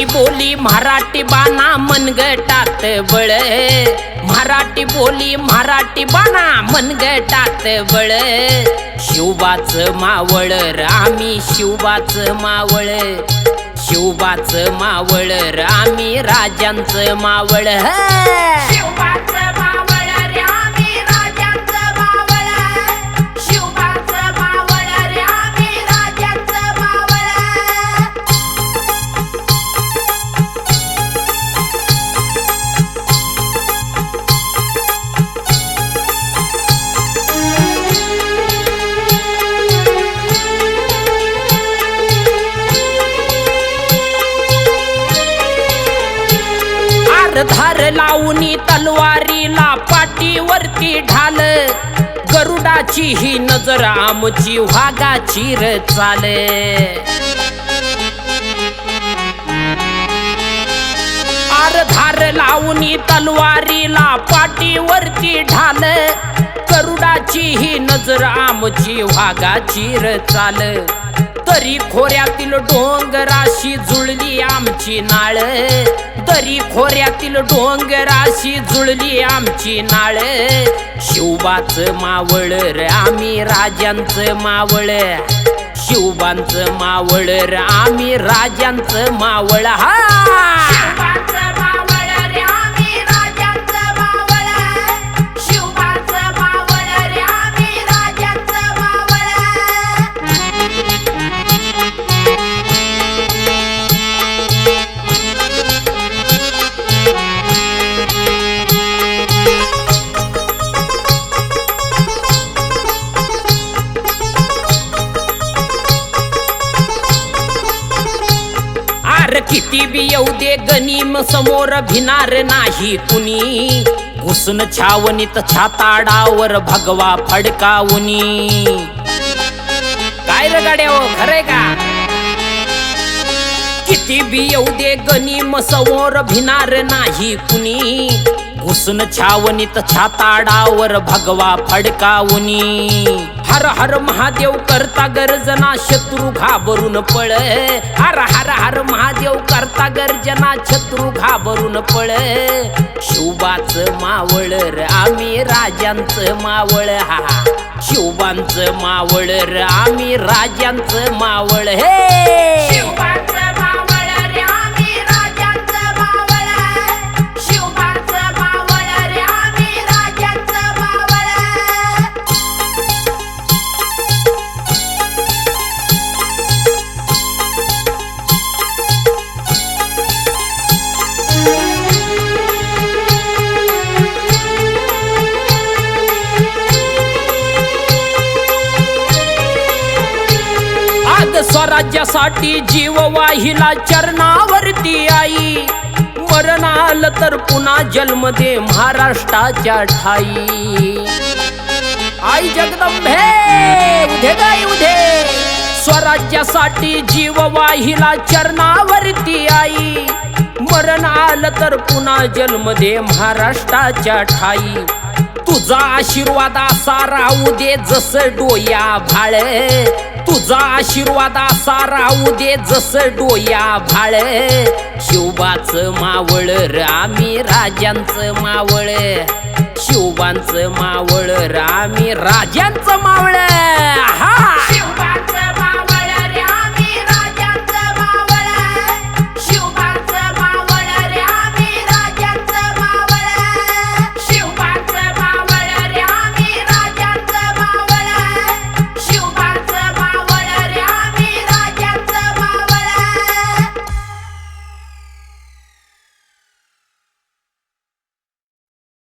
मराठी बोली मराठी बाणा मनगटात बळ. मराठी बोली मराठी बाणा मनगटात बळ. शिवबाच मावळ र आम्ही शिवबाच मावळ. शिवबाच मावळ आम्ही राजांचं मावळ. धार लावणी तलवारीला पाठीवरती ढाल. गरुडाची ही नजर आमची वाघाची र चाल. धार लावणी तलवारीला पाठीवरती ढाल. करुडाची ही नजर आमची वाघाची र चाल. तरी खोऱ्यातील डोंगराशी जुळली आमची नाळ. तरी खोऱ्यातील डोंगराशी जुळली आमची नाळ. शिवबाच मावळ र आम्ही राजांचं मावळ. शिवबांचं मावळ र आम्ही राजांचं मावळ. हा! आर बी येऊ दे गनिम समोर भिनार नाही कुणी. घुसून छावणीत छाताडावर भगवा फडकावुनी. काय र गाड्या हो, खरंय का? किती बी येऊ दे गनिम समोर भिनार नाही कुणी. घुसून छावणीत छाताडावर भगवा फडकावुनी. हर हर महादेव करता गर्जना शत्रू घाबरून पळ. हर हर हर महादेव करता गर्जना शत्रू घाबरून पळ. शिवबाच मावळ र आम्ही राजांचं मावळ. हा शिवबांचं मावळ र आम्ही राजांचं मावळ. हे स्वराज्यासाठी जीव वाहिला चरणावरती आई. मरण आलं तर पुन्हा जन्म दे महाराष्ट्राच्या ठाई. आई जगदंबे उधे गाई उधे. स्वराज्यासाठी जीव वाहिला चरणावरती आई. मरण आलं तर पुन्हा जन्म दे महाराष्ट्राच्या ठाई. तुझा आशीर्वाद असा राहू दे जस डोया भाळे. तुझा आशीर्वाद असा राहू दे जस डोया भाळ. शिवबाच मावळ रामी राजांचं मावळ. शिवबांचं मावळ रामी राजांचं